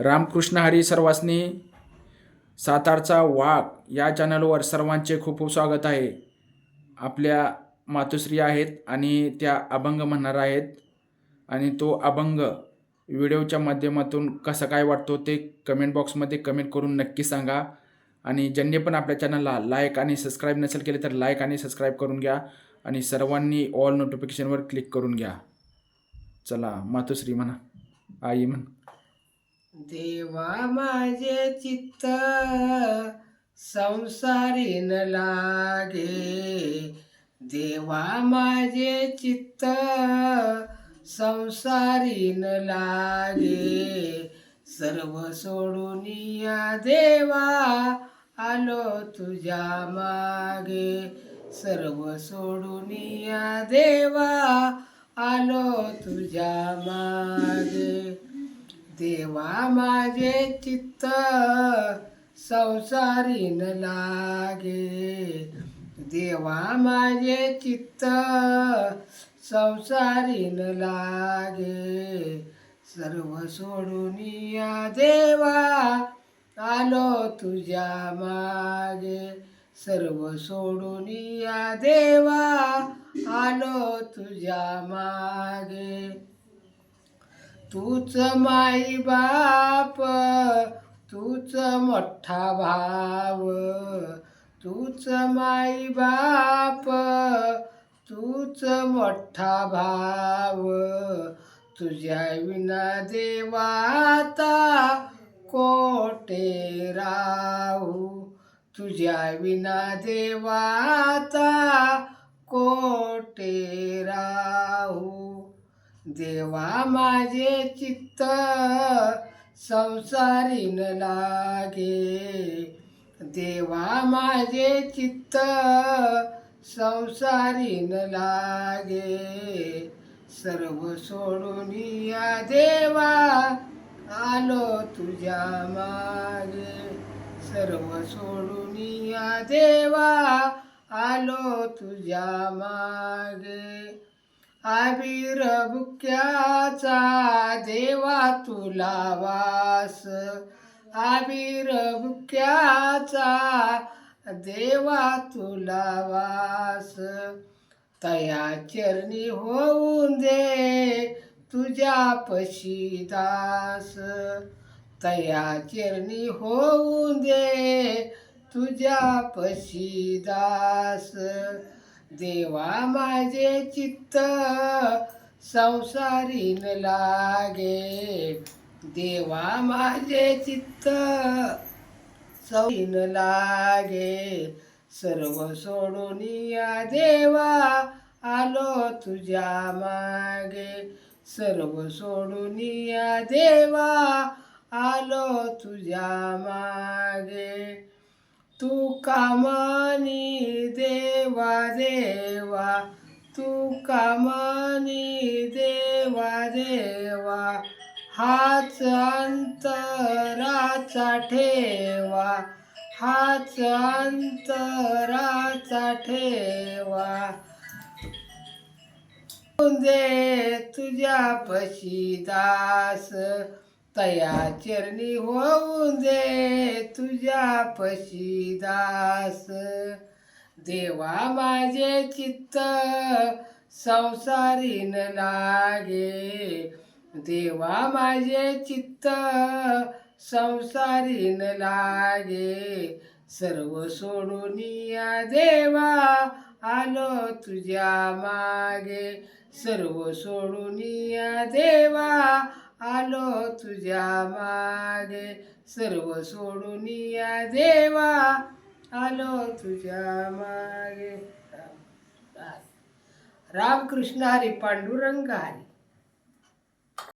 रामकृष्ण हरी सर्वांनी सातारचा वाघ या चॅनलवर सर्वांचे खूप खूप स्वागत आहे. आपल्या मातोश्री आहेत आणि त्या अभंग म्हणणार आहेत. आणि तो अभंग व्हिडिओच्या माध्यमातून कसं काय वाटतो ते कमेंट बॉक्समध्ये कमेंट करून नक्की सांगा. आणि ज्यांनी पण आपल्या चॅनलला लाईक आणि सबस्क्राईब नसेल केले तर लाईक आणि सबस्क्राईब करून घ्या. आणि सर्वांनी ऑल नोटिफिकेशनवर क्लिक करून घ्या. चला मातोश्री म्हणा आई म्हण. देवा माझे चित्त संसारी न लागे. देवा माझे चित्त संसारी न लागे. सर्व सोडून या देवा आलो तुझ्या मागे. सर्व सोडून या देवा आलो तुझ्या मागे. देवा माझे चित्त संसारी न लागे. देवा माझे चित्त संसारी न लागे. सर्व सोडून या देवा आलो तुझ्या मागे. सर्व सोडून या देवा आलो तुझ्या मागे. तूच माई बाप तूच मोठा भाव तूच माई बाप तूच मोठा भाव. तुझ्या विना देवाता कोटे राहू? तुझ्या विना देवाता कोटे राहू? देवा माझे चित्त संसारी न लागे. देवा माझे चित्त संसारी न लागे. सर्व सोडून या देवा आलो तुझ्या मागे. सर्व सोडून या देवा आलो तुझ्या मागे. आबीर बुक्याचा देवा तुला वास. आबीर बुक्याचा देवा तुला वास. तया चरणी होऊन दे तुझ्या पशी दास. तया चरणी होऊन दे तुझ्या पशी दास. देवा माझे चित्त संसारीन लागे. देवा माझे चित्त सौन लागे. सर्व सोडून या देवा आलो तुझ्या मागे. सर्व सोडून या देवा आलो तुझ्या मागे. तू कामानी देवा देवा. तू कामानी देवा देवा. हाच अंतराचा ठेवा. हाच अंतराचा ठेवा. दे तुझ्या पशी दास. तया चरणी होऊन दे तुझ्या पशी दास. देवा माझे चित्त संसारी न लागे. देवा माझे चित्त संसारी न लागे. सर्व सोडून या देवा आलो तुझ्या मागे. सर्व सोडून या देवा आलो तुझ्या मागे सर्व सोडून या देवा. आलो तुझ्या मागे. रामकृष्ण हरी पांडुरंग हरी.